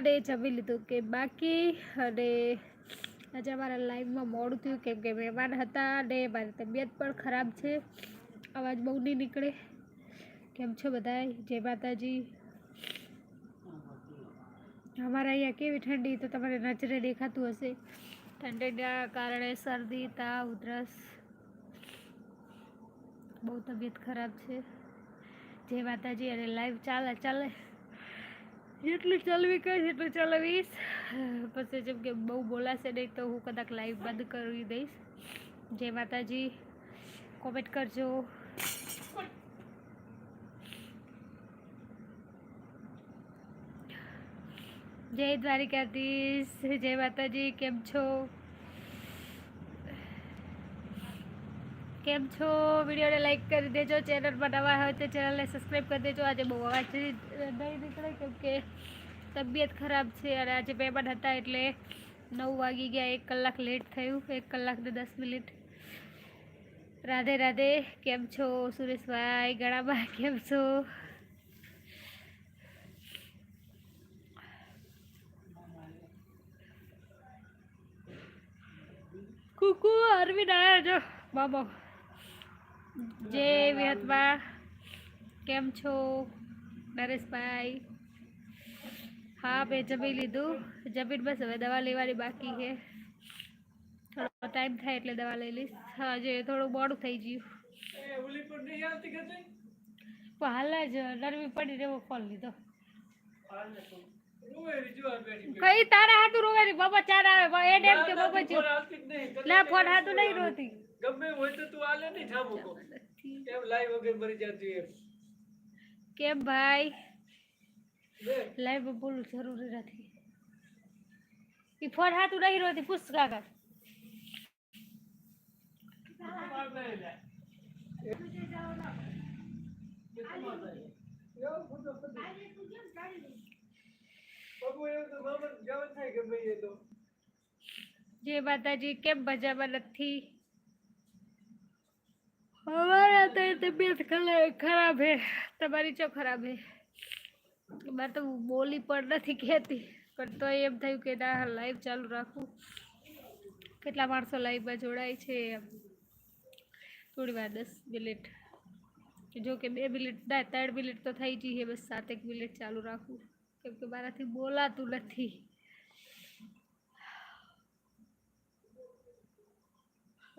અને જમી લીધું કે બાકી અને આજે અમારા લાઈવમાં મોડું થયું કેમ કે મહેમાન હતા અને મારી તબિયત પણ ખરાબ છે અવાજ બહુ નહીં નીકળે કેમ છો બધા જય માતાજી અમારા અહીંયા કેવી ઠંડી તો તમારે નજરે દેખાતું હશે ઠંડીના કારણે શરદી તાવ ઉધરસ બહુ તબિયત ખરાબ છે જય માતાજી અને લાઈવ ચાલે ચાલે જેટલું ચાલવી કહીશ એટલું ચલાવીશ પછી જેમ કે બહુ બોલાશે નહીં તો હું કદાચ લાઈવ બંધ કરી દઈશ જય માતાજી કોમેન્ટ કરજો જય દ્વારિકાધીશ જય માતાજી કેમ છો કેમ છો વિડીયોને લાઇક કરી દેજો ચેનલ પર નવા હોય તો ચેનલને સબસ્ક્રાઈબ કરી દેજો આજે બહુ અવાજ નહીં નીકળે કેમ કે તબિયત ખરાબ છે અને આજે મહેમાન હતા એટલે નવ વાગી ગયા એક કલાક લેટ થયું એક કલાકને દસ મિનિટ રાધે રાધે કેમ છો સુરેશભાઈ ગણાબા કેમ છો કુકુ અરવિંદ આવ્યા જો મામા જય વિહતભા કેમ છો નરેશભાઈ હા બે જમી લીધું જમીન બસ હવે દવા લેવાની બાકી છે થોડો ટાઈમ થાય એટલે દવા લઈ લઈશ હા જે થોડું બોડું થઈ ગયું પણ હાલ જ નરમી પડી એવો ફોન લીધો કઈ તારા હાથું રોવાની બાબા ચાર આવે એને એમ કે બાબા ના ફોન હાથું નહીં રોતી ગમે હોય તો તું આલે નહીં ઠામુકો કેમ લાઈવ વગર મરી જતી એમ કે ભાઈ લાઈવ બોલું જરૂરી નથી એ ફોન હાથું નહીં રહ્યો પૂછ કાકા જે માતાજી કેમ મજામાં નથી તમારી તો આ તે બેટ કને ખરાબ હે તમારી તો ખરાબ હે મે તો બોલી પર નથી કેતી પણ તો એમ થયું કે ના લાઈવ ચાલુ રાખું કેટલા વાર સે લાઈવ પર જોડાઈ છે થોડી વાર 10 મિનિટ કે જો કે બે મિનિટ ડાય 3 મિનિટ તો થઈ જઈ હે બસ સાતેક મિનિટ ચાલુ રાખું કેમ કે મારા થી બોલાતું નથી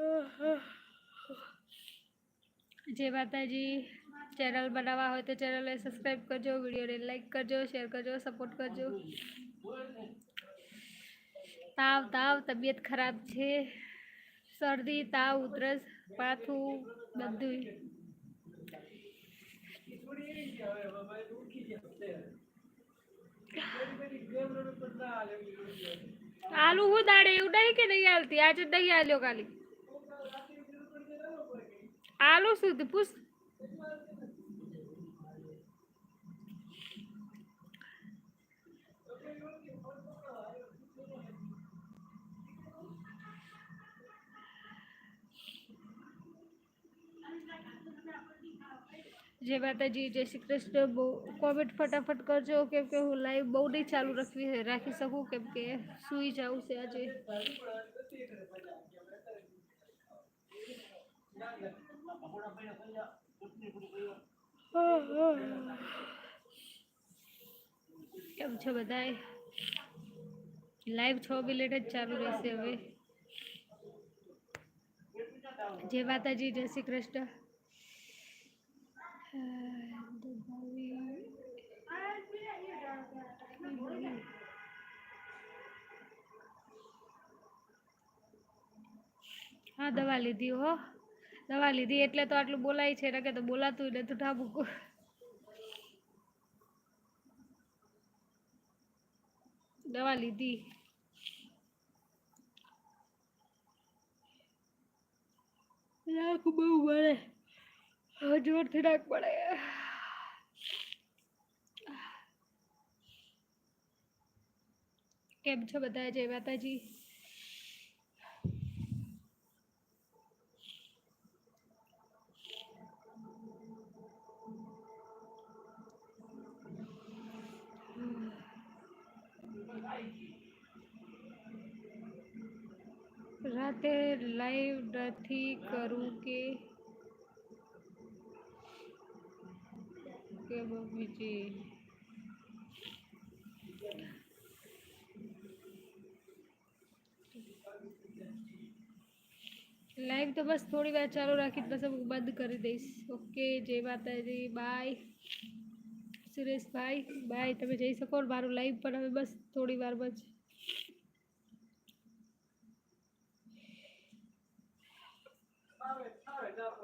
હ હ जे माता चेनल बनावा हो तो चेनल सब्सक्राइब करजो वीडियो ने लाइक करजो शेयर करजो सपोर्ट करजो तव तव तबियत खराब है शर्दी तव उतरस पाथू बढ़ आलू हो दाड़े नहीं आलती आज नहीं आलो खाली आलू शुद्ध पुष्ट जय माता जी जय श्री कृष्ण बहु फटाफट करजो केम के हूँ लाइव बहु नहीं चालू रखी राखी सकूँ केम के सू जाऊँ से आज छो लाइव छो भी लेट चालू रही जय माता जी जय श्री कृष्ण हाँ दवा लीधी हो દવા લીધી એટલે તો આટલું બોલાય છે એટલે તો બોલાતું એટલે તું ઢાબુકું દવા લીધી રાખ બહુ બળે જોરથી રાખ પડે કેમ છો બધા જય માતાજી કે લાઈવ નથી કરું કે ઓકે બુજી લાઈવ તો બસ થોડીવાર ચાલુ રાખીત બસ હવે બંધ કરી દે ઓકે જે વાત આવી બાય શરેશભાઈ બાય તમે જઈ શકો ઓર મારું લાઈવ પણ હવે બસ થોડીવાર બસ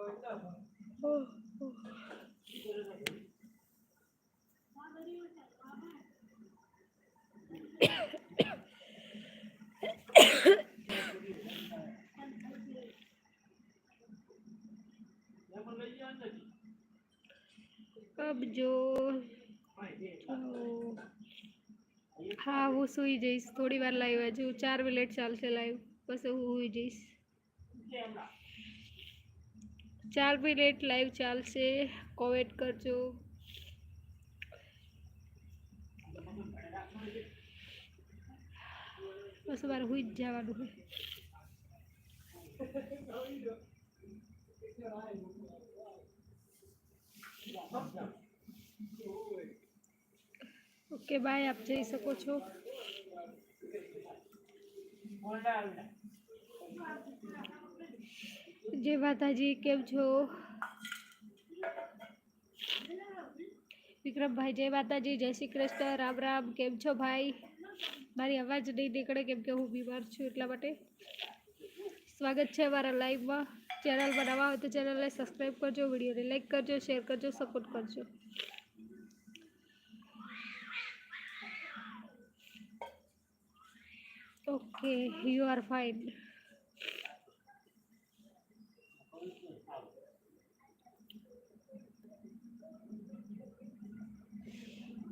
अब जो हाँ हूँ सोई जाइस थोड़ी बार लाइव आज चार मिनट चाल से लाइव बस वो हुई जाइस चार भी लेट लाइव चाल से कोविड करजो बस बार हुई जावा दूँ ओके बाय आप जा सको छो જે માતાજી કેમ છો વિક્રમભાઈ જય માતાજી જય શ્રી કૃષ્ણ રામ રામ કેમ છો ભાઈ મારી અવાજ નહીં નીકળે કેમ કે હું બીમાર છું એટલા માટે સ્વાગત છે મારા લાઈવમાં ચેનલ બનાવવા હોય તો ચેનલને સબસ્ક્રાઈબ કરજો વિડીયોને લાઈક કરજો શેર કરજો સપોર્ટ કરજો okay you are fine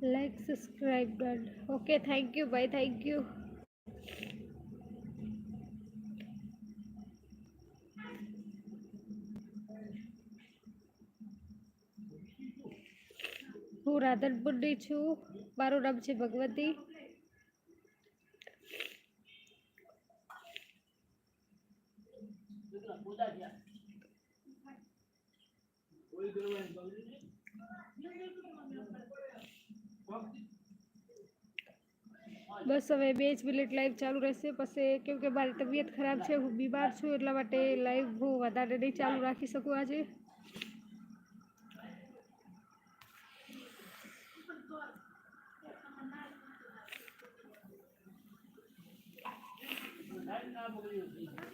like subscribe done okay thank you bye thank you हूँ राधनपुर छू मारू नाम है भगवती બસ હવે બેચ બિલિટ લાઈવ ચાલુ રહેશે પછી કેમ કે મારી તબિયત ખરાબ છે બીમાર છું એટલા માટે લાઈવ હું વધારે દે ચાલુ રાખી શકું આજે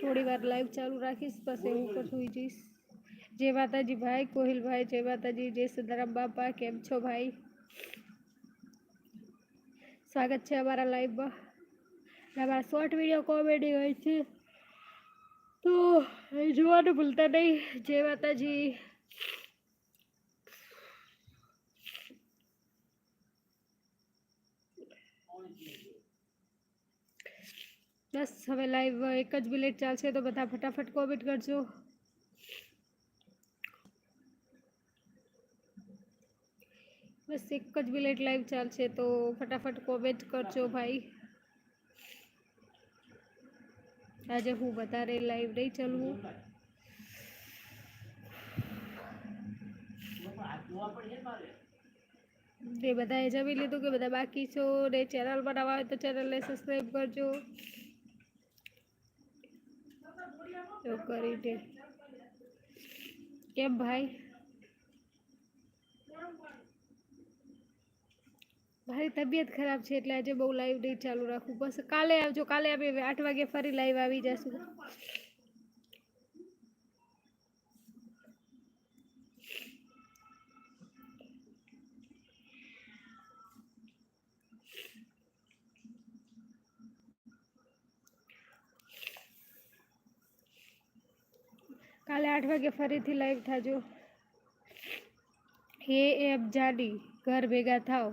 થોડીવાર લાઈવ ચાલુ રાખીસ પછી ઊંઘક સુઈ જિસ જે વાતાજી ભાઈ કોહિલ ભાઈ જે વાતાજી જે સદરા બાપા કેમ છો ભાઈ સ્વાગત છે અમારા લાઈવમાં અમારા શોર્ટ વિડીયો કોમેડી હોય છે તો જોવાનું ભૂલતા નહીં જય માતાજી બસ હવે લાઈવ એક જ મિનિટ ચાલશે તો બધા ફટાફટ કોમેન્ટ કરજો એક જ મિનિટ લાઈવ ચાલશે તો ફટાફટ કોમેન્ટ કરજો ભાઈ આજે હું વધારે લાઈવ નહીં ચાલવું એ બધાએ જમી લીધું કે બધા બાકી છો ને ચેનલ બનાવવા હોય તો ચેનલને સબસ્ક્રાઈબ કરજો એવું કરી દે કેમ ભાઈ भाई तबीयत खराब छे એટલે આજે બહુ લાઈવ દે ચાલુ રાખું પછી કાલે આવજો કાલે આપણે 8 વાગે ફરી લાઈવ આવી જશું કાલે 8 વાગે ફરીથી લાઈવ થાજો એ એબ જાડી ઘર ભેગા થાઓ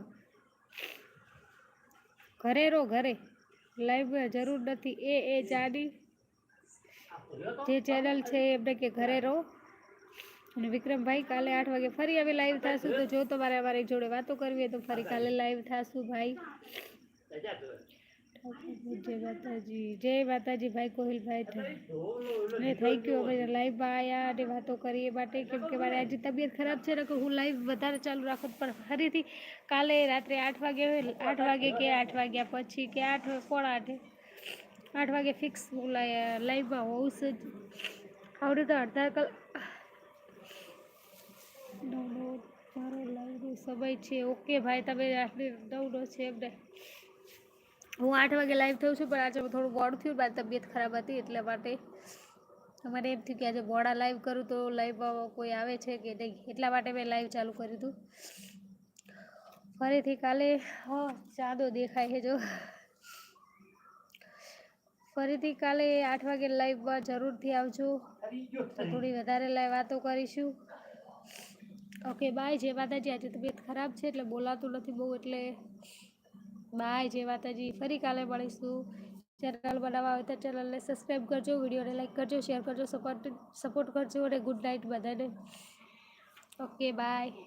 ઘરે રો ઘરે લાઈવ જરૂર નથી એ એ જાડી જે ચેનલ છે એ એમને કે ઘરે રહો અને વિક્રમભાઈ કાલે આઠ વાગે ફરી આવી લાઈવ થશું તો જો તમારે અમારી જોડે વાતો કરવી હોય તો ફરી કાલે લાઈવ થશું ભાઈ જય માતાજી જય માતાજી ભાઈ કોહિલભાઈ મેં થઈ ગયો ભાઈ લાઈવમાં આવ્યા અને વાતો કરીએ માટે કેમ કે મારે આજે તબિયત ખરાબ છે ને કે હું લાઈવ વધારે ચાલુ રાખું પણ ફરીથી કાલે રાત્રે આઠ વાગે આઠ વાગે કે આઠ વાગ્યા પછી કે આઠ પોણા આઠે આઠ વાગે ફિક્સ હું લાઈવમાં હોઉં જ આવડે તો અડધા કલાક મારો લાઈવનો સમય છે ઓકે ભાઈ તમે આટલી નવનો છે એમને હું આઠ વાગે લાઈવ થયું છું પણ આજે થોડું ગોળ થયું બાદ તબિયત ખરાબ હતી એટલા માટે અમારે એમ થયું કે આજે ગોળા લાઈવ કરું તો લાઈવ કોઈ આવે છે કે નહીં એટલા માટે મેં લાઈવ ચાલુ કર્યું હતું ફરીથી કાલે ચાંદો દેખાય છે જો ફરીથી કાલે આઠ વાગે લાઈવમાં જરૂરથી આવજો થોડી વધારે લાઈવ વાતો કરીશું ઓકે બાય જે માતાજી આજે તબિયત ખરાબ છે એટલે બોલાતું નથી બહુ એટલે બાય જય માતાજી ફરી કાલે મળીશું ચેનલ બનાવવા હોય તો ચેનલને સબસ્ક્રાઈબ કરજો વિડીયોને લાઈક કરજો શેર કરજો સપોર્ટ સપોર્ટ કરજો અને ગુડ નાઇટ બધાને ઓકે બાય